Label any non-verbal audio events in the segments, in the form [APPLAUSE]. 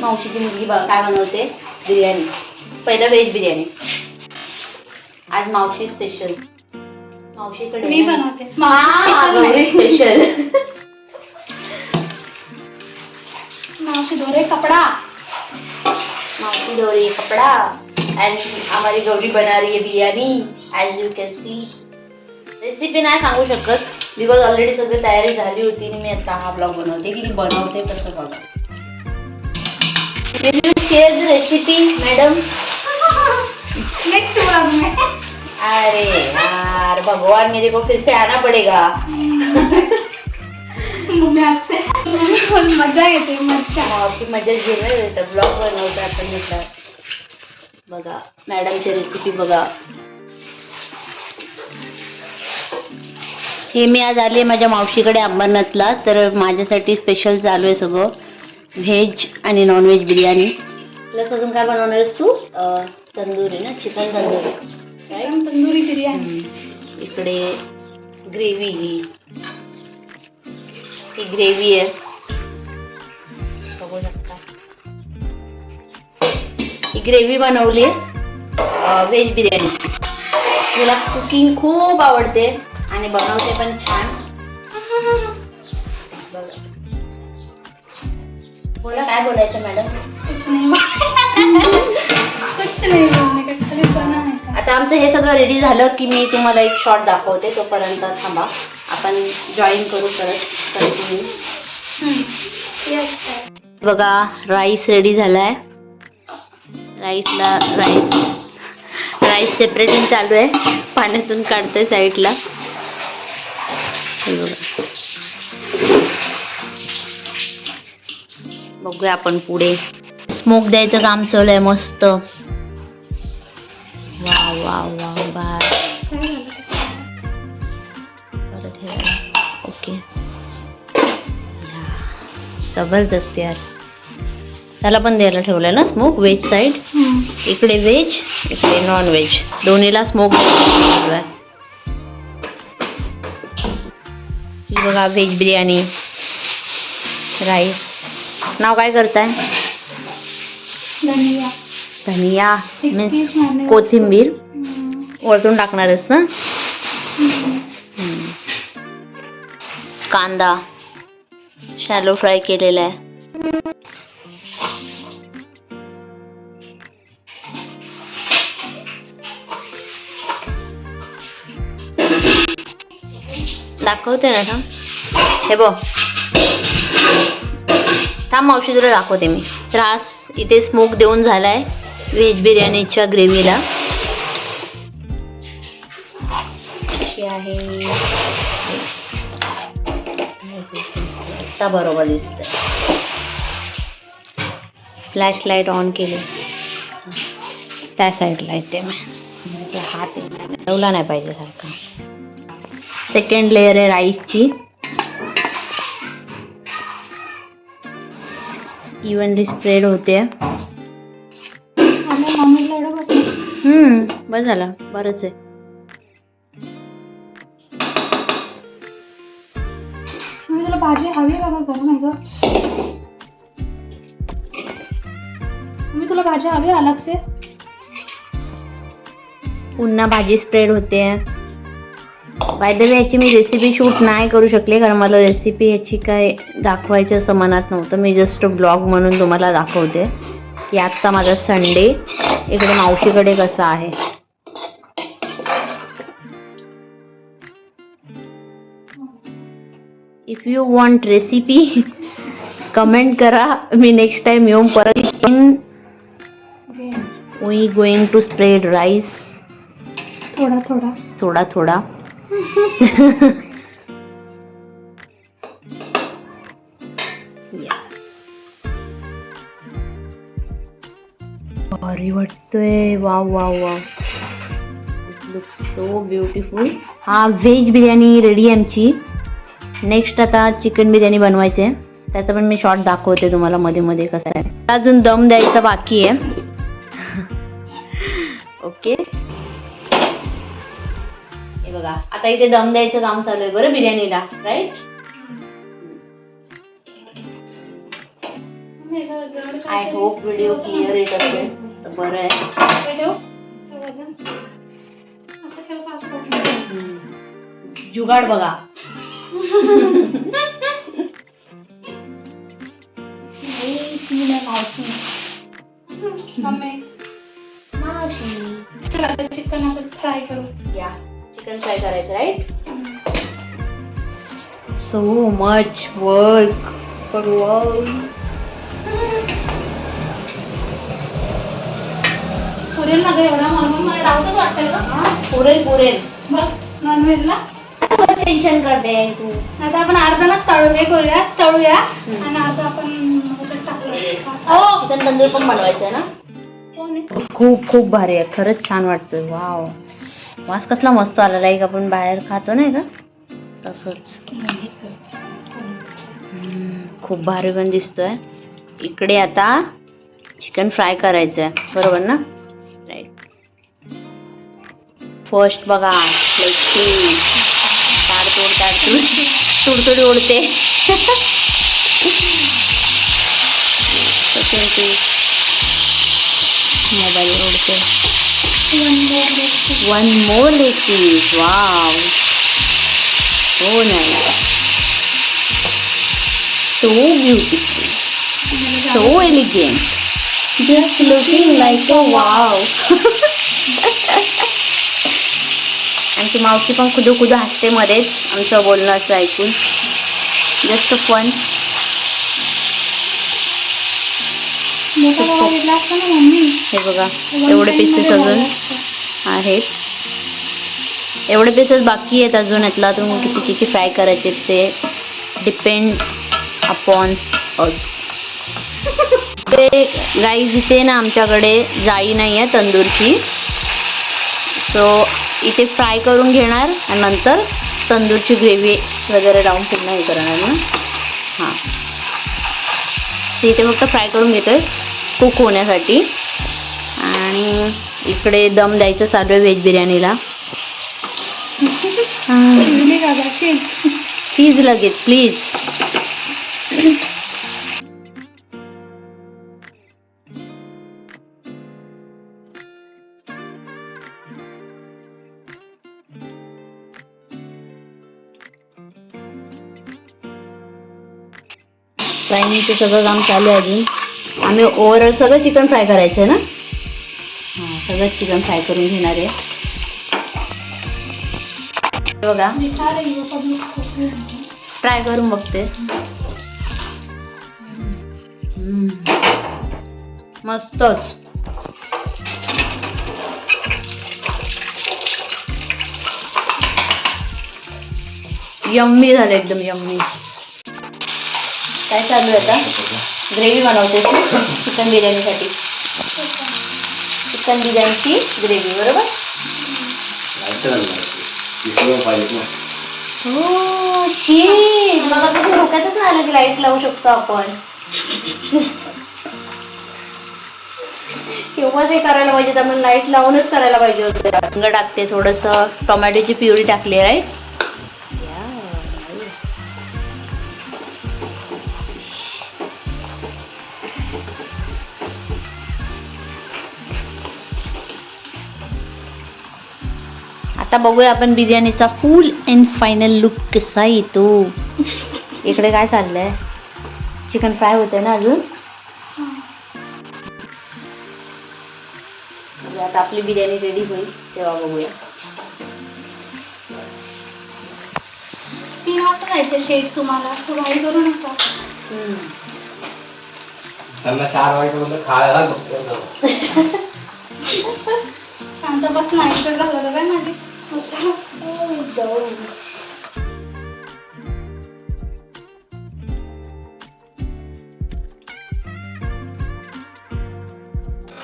मावशीची मुलगी काय बनवते? बिर्याणी. पहिलं व्हेज बिर्याणी. आज मावशी स्पेशल मावशीकडे मी. बनवते. गौरी स्पेशल मावशी दोरे कपडा. मावशी दोरी कपड़ा. एंड हमारी गौरी बना रही है biryani as you can see recipe नाही सांगू शकत. बिकॉज ऑलरेडी सगळी तयारी झाली होती आणि मी आता हा ब्लॉग बनवते की ती बनवते कसं बघा will you share the recipe madam next blog में अरे यार भगवान मेरे को फिर से आना पड़ेगा. मम्मी मम्मी मजा येते मजा. येतं ब्लॉग बनवतात आपण म्हटलं बघा मॅडमची रेसिपी बघा. हे मी आज आली माझ्या मावशीकडे अंबरनाथला तर माझ्यासाठी स्पेशल चालू आहे सगळं. व्हेज आणि नॉनव्हेज बिर्याणी प्लस अजून काय बनवणार आहेस तू तंदुरी ना? चिकन तंदुरी. तंदुरी बिर्याणी. इकडे ग्रेव्ही. ही ही ग्रेव्ही आहे. बघू शकता. ही ग्रेव्ही बनवली आहे. व्हेज बिर्याणी तुला कुकिंग खूप आवडते आणि बनवते पण छान. बोला. काय बोलायचं मॅडम? कुछ नहीं. कुछ आता आमचं हे सगळं रेडी झालं की मी तुम्हाला एक शॉट दाखवते तोपर्यंत थांबा. आपण जॉईन करू परत sir. बघा राईस रेडी झालाय. राईसला राईस राईस सेपरेटिंग चालू आहे. पाण्यातून काढतोय साईडला हे बघा. बघूया आपण पुढे. स्मोक द्यायचं काम चालू आहे मस्त. वा वा वा हे ओके जबरदस्त यार. त्याला पण द्यायला ठेवलंय ना स्मोक व्हेज साईड. इकडे व्हेज इकडे नॉन व्हेज दोन्हीला स्मोक ठेवलाय ही बघा व्हेज बिर्याणी. राईस नाव काय करताय? धनिया. मीन्स. कोथिंबीर. वरतून टाकणारच ना. कांदा. शॅलो फ्राय केलेला आहे. दाखवते ना हे बघ. थांब मावशी तुला दाखवते मी. तर हा इथे स्मोक देऊन झाला आहे व्हेज बिर्याणीच्या ग्रेव्हीला आहे. आता बरोबर दिसत फ्लॅश लाइट ऑन केली. त्या साईडला येते हात ठेवला नाही पाहिजे सारखा. सेकंड लेअर आहे राईसची इव्हनली स्प्रेड होते. हम्म बस झालं बरंच आहे. तुला भाजी हवी आहे का गं? गं. मम्मी तुला भाजी हवी आहे अलग से पुन्हा भाजी स्प्रेड होते. वे याची मी रेसिपी शूट नाही करू शकले कारण मला रेसिपी याची काय दाखवायची असं मनात नव्हतं. मी जस्ट ब्लॉग म्हणून तुम्हाला दाखवते. की आजचा माझा संडे इकडे मावशीकडे कसा आहे. If you want recipe comment करा. मी नेक्स्ट टाइम येऊन परत we going to spread rice थोडा थोडा. थोडा थोडा. भारी वाटतोय. Wow wow wow. Look so beautiful हा व्हेज बिर्याणी रेडी आमची. नेक्स्ट आता चिकन बिर्याणी बनवायची आहे. त्याचा पण मी शॉर्ट दाखवते तुम्हाला मध्ये मध्ये कसं आहे. अजून दम द्यायचा बाकी आहे. [LAUGHS] ओके हे बघा आता इथे दम द्यायचं काम चालू आहे. बरं बिर्याणीला right I hope video clear येत असेल तर बरं आहे. जुगाड बघा. [LAUGHS] [LAUGHS] मावशी. आता चिकन आपण फ्राय करू. या. चिकन फ्राय करायचं right so much work for work पुरेल ना ग एवढा मला मला डाऊटच वाटतंय का पुरेल पुरेल. बघ नॉनव्हेजला टेन्शन करते तू. आता आपण अर्धालाच तळू हे करूया तळूया. हम्म. आणि अर्धा आपण ह्याच्यात टाकूया. हो. चिकन तंदूर पण बनवायचं आहे ना? कोण आहे? खूप खूप भारी आहे. खरंच छान वाटतोय. वाव वास कसला मस्त आला लाईक आपण बाहेर खातो नाही का? तसंच. खूप भारी पण दिसतोय. इकडे आता चिकन फ्राय करायचं आहे बरोबर ना? राईट फर्स्ट बघा फ्लेक्सी ताडतोड ताडतोड तुडतुडी उडते. [LAUGHS] मोबाईल उडते. One more leg piece wow हो नाही so beautiful so elegant just looking like a wow आमची मावशी पण खुदू खुदू हसते मध्येच. आमचं बोलणं असं ऐकून. जस्ट फन हे बघा एवढे पीसेस अजून आहेत. एवढे पीसेस बाकी आहेत अजून यातला. तुम्ही किती किती फ्राय करायचे ते डिपेंड अपॉन अस ते गाईज इथे ना आमच्याकडे जाळी नाही आहे तंदूरची. सो इथे फ्राय करून घेणार आणि नंतर तंदूरची ग्रेव्ही वगैरे लावून पुन्हा हे करणार ना. हां. इथे फक्त फ्राय करून घेतोय. कुक होण्यासाठी. आणि इकडे दम द्यायचं चालू आहे व्हेज बिर्याणीला. [LAUGHS] चीज लगेच प्लीज फ्रायनिंगचं सगळं काम चालू आहे अजून. आम्ही ओव्हरऑल सगळं चिकन फ्राय करायचं आहे ना? हां सगळं चिकन फ्राय करून घेणार आहे. बघा. ट्राय करून बघते. मस्तच. यम्मी झालं एकदम यम्मी. काय चालू आहे आता? ग्रेव्ही बनवते चिकन बिर्याणीसाठी. चिकन बिर्याणीची ग्रेव्ही बरोबर? हो मला कसं डोक्यातच नाही आलं की लाइट लावू शकतो आपण. केव्हा ते करायला पाहिजे तर आपण लाइट लावूनच करायला पाहिजे होते. टाकते थोडस. टोमॅटोची प्युरी टाकली राईट आता बघूया आपण बिर्याणीचा फुल अँड फायनल लुक कसा येतो. इकडे काय चाललंय? चिकन फ्राय होतंय ना अजून? म्हणजे आता आपली बिर्याणी रेडी होईल तेव्हा बघूया. तीन वाजता जायचं शेट तुम्हाला सुरुवाई करू नका. त्यांना चार वाजेपर्यंत खायला बघतो [LAUGHS] शांत बस नाही तर झालं का काय माझी. हुशार.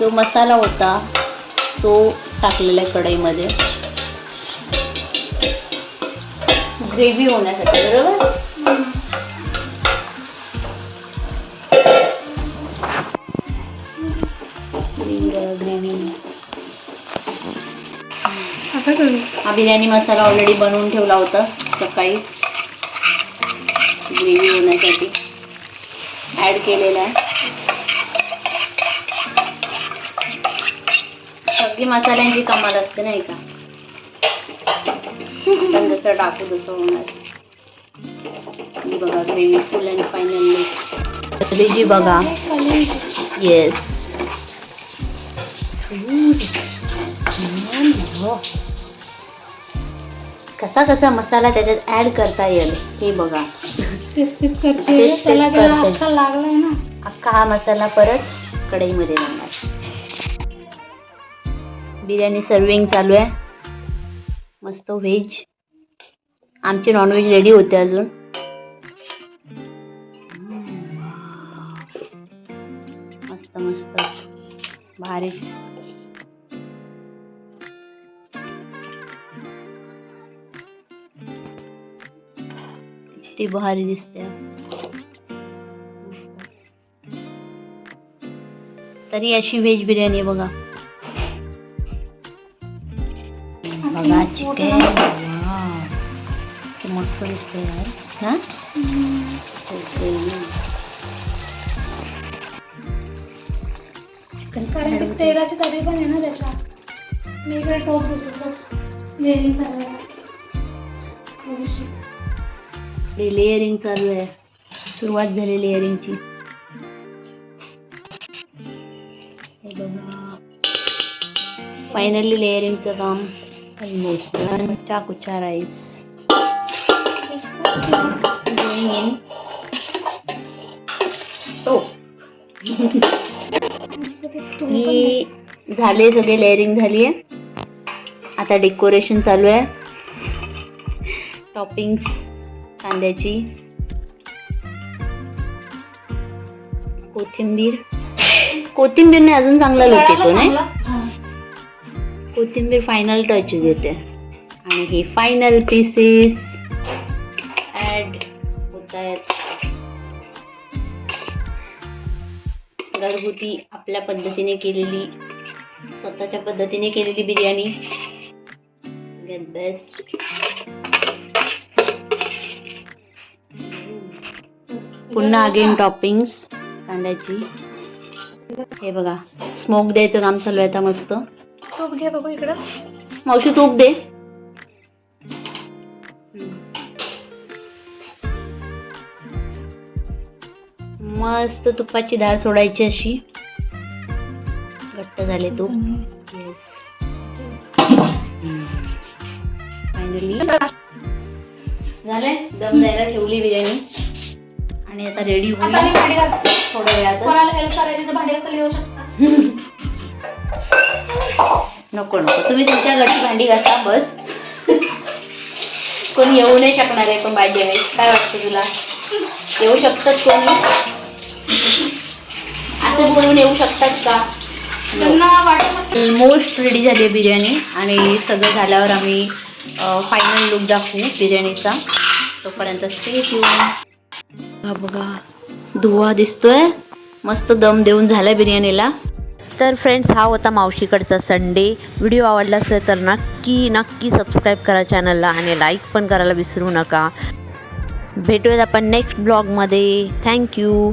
जो मसाला होता तो टाकलेला आहे कढईमध्ये. ग्रेव्ही होण्यासाठी बरोबर? हा बिर्याणी मसाला ऑलरेडी बनवून ठेवला होता सकाळी. ग्रेव्ही होण्यासाठी. ऍड केलेला आहे. सगळी मसाल्यांची कमाल असते नाही का? आपण जसं टाकू तसं होणार. ही बघा ग्रेव्ही फुल अँड फायनल जी बघा. येस कसा कसा मसाला त्याच्यात ऍड करता येईल हे बघा. अख्खा लागलाय ना. अख्खा हा मसाला परत कढईमध्ये घालणार बिर्याणी सर्विंग चालू आहे. मस्त व्हेज आमचे नॉनव्हेज रेडी होते अजून. मस्त मस्त. भारीच ती भारी दिसते मस्त तरी अशी व्हेज बिर्याणी आहे बघा बघा चिकन मस्त दिसते यार ना कारण की तेलाची तरी पण आहे ना त्याच्यात मी इकडे टोप देतो थोडीशी लेअरिंग चालू आहे. सुरुवात झाली लेअरिंगची फायनली लेअरिंगचं काम. ऑलमोस्ट चाकूचा राईस in. ही झाले सगळे लेअरिंग झाली आहे आता डेकोरेशन चालू आहे. टॉपिंग्स कांद्याची. कोथिंबीर. कोथिंबीरने अजून चांगला लुक येतो नाही? कोथिंबीर फायनल टच देते. आणि हे फायनल पीसेस ऍड होत आहेत घरगुती आपल्या पद्धतीने केलेली स्वतःच्या पद्धतीने केलेली बिर्याणी. बेस्ट पुन्हा अगेन टॉपिंग्स कांद्याची. हे बघा स्मोक द्यायचं काम चालू आहे आता मस्त. टोप घे बघू इकडं. मावशी तूप दे. मस्त तुपाची डाळ सोडायची अशी. घट्ट झाले तूप. फायनली झालंय? दम द्यायला ठेवली बिर्याणी. आणि आता रेडी होईल थोड्या वेळात नको नको. तुम्ही तुमच्या घरची भांडी घासा बस. कोणी येऊ नाही शकणार आहे पण माझ्या वेळेस काय वाटतं तुला? येऊ शकतात कोणी? असं बोलून येऊ शकतात का? ऑलमोस्ट रेडी झाली आहे बिर्याणी आणि सगळं झाल्यावर आम्ही फायनल लुक दाखवू बिर्याणीचा. तोपर्यंत स्टे हा बघा धुवा दिसतोय. मस्त दम देऊन झालाय बिर्याणीला. तर फ्रेंड्स हा होता मावशीकडचा संडे व्हिडिओ आवडला असेल तर नक्की नक्की सबस्क्राईब करा चॅनलला आणि लाईक पण करायला विसरू नका. भेटूयात आपण नेक्स्ट ब्लॉगमध्ये थँक्यू